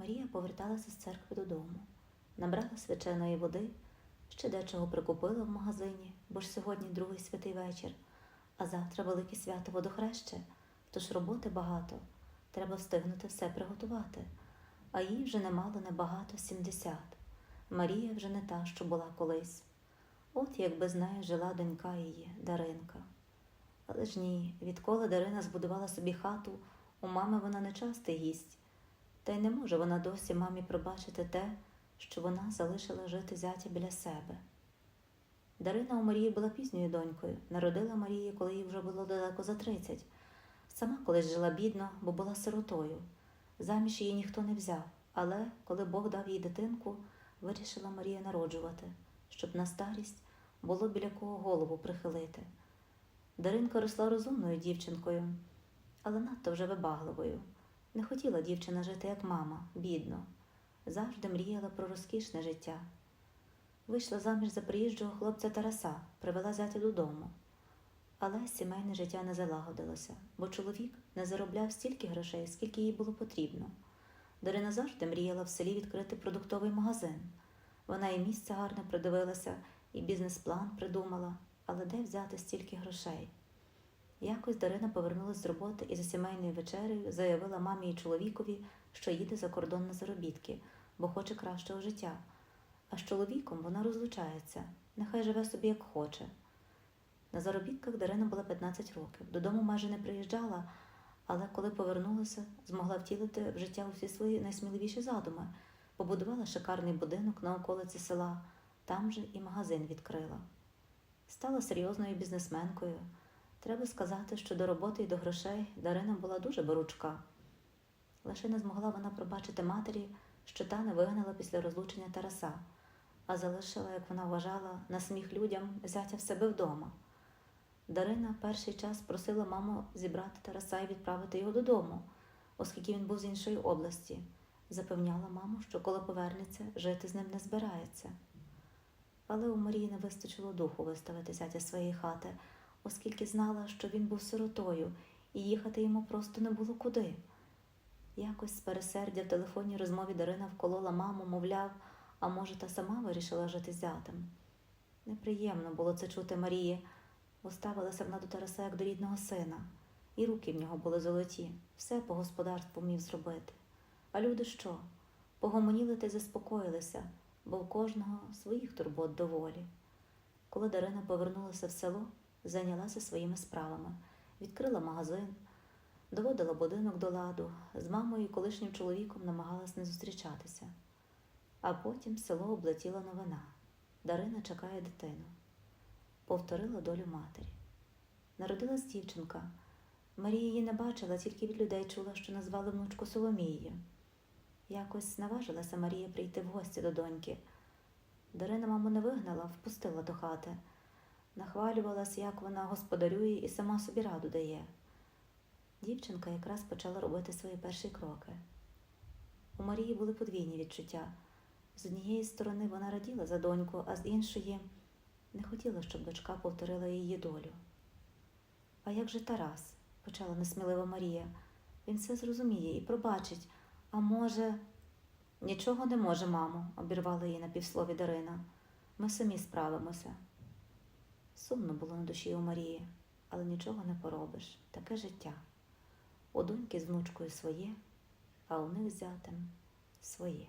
Марія поверталася з церкви додому, набрала свяченої води, ще дечого прикупила в магазині, бо ж сьогодні другий святий вечір, а завтра велике свято водохреще, тож роботи багато, треба встигнути все приготувати. А їй вже немало небагато сімдесят. Марія вже не та, що була колись. От якби з нею жила донька її, Даринка. Але ж ні, відколи Дарина збудувала собі хату, у мами вона не частий гість, та й не може вона досі мамі пробачити те, що вона залишила жити зятя біля себе. Дарина у Марії була пізньою донькою, народила Марії, коли їй вже було далеко за тридцять. Сама колись жила бідно, бо була сиротою. Заміж її ніхто не взяв, але коли Бог дав їй дитинку, вирішила Марія народжувати, щоб на старість було біля кого голову прихилити. Даринка росла розумною дівчинкою, але надто вже вибагливою. Не хотіла дівчина жити як мама, бідно, завжди мріяла про розкішне життя. Вийшла заміж за приїжджого хлопця Тараса, привела зятя додому. Але сімейне життя не залагодилося, бо чоловік не заробляв стільки грошей, скільки їй було потрібно. Дарина завжди мріяла в селі відкрити продуктовий магазин. Вона і місце гарне придивилася, і бізнес-план придумала, але де взяти стільки грошей? Якось Дарина повернулася з роботи і за сімейною вечерею заявила мамі і чоловікові, що їде за кордон на заробітки, бо хоче кращого життя. А з чоловіком вона розлучається, нехай живе собі як хоче. На заробітках Дарина була 15 років, додому майже не приїжджала, але коли повернулася, змогла втілити в життя усі свої найсміливіші задуми, побудувала шикарний будинок на околиці села, там же і магазин відкрила. Стала серйозною бізнесменкою. Треба сказати, що до роботи і до грошей Дарина була дуже беручка. Лише не змогла вона пробачити матері, що та не вигнала після розлучення Тараса, а залишила, як вона вважала, на сміх людям зятя в себе вдома. Дарина перший час просила маму зібрати Тараса і відправити його додому, оскільки він був з іншої області. Запевняла маму, що коли повернеться, жити з ним не збирається. Але у Марії не вистачило духу виставити зятя своєї хати, оскільки знала, що він був сиротою, і їхати йому просто не було куди. Якось з пересердя в телефонній розмові Дарина вколола маму, мовляв, а може, та сама вирішила жити зятем. Неприємно було це чути Марії, бо ставилася вона до Тараса як до рідного сина, і руки в нього були золоті, все по господарству міг зробити. А люди що? Погомоніли та й заспокоїлися, бо в кожного своїх турбот доволі. Коли Дарина повернулася в село, зайнялася своїми справами, відкрила магазин, доводила будинок до ладу, з мамою і колишнім чоловіком намагалась не зустрічатися. А потім село облетіла новина. Дарина чекає дитину. Повторила долю матері. Народилась дівчинка. Марія її не бачила, тільки від людей чула, що назвали внучку Соломією. Якось наважилася Марія прийти в гості до доньки. Дарина маму не вигнала, впустила до хати. Нахвалювалась, як вона господарює і сама собі раду дає. Дівчинка якраз почала робити свої перші кроки. У Марії були подвійні відчуття. З однієї сторони вона раділа за доньку, а з іншої не хотіла, щоб дочка повторила її долю. А як же Тарас? почала несмілива Марія. Він все зрозуміє і пробачить. А може, нічого не може, мамо, обірвала її на півслові Дарина. Ми самі справимося. Сумно було на душі у Марії, але нічого не поробиш. Таке життя. У доньки з внучкою своє, а у них з зятем своє.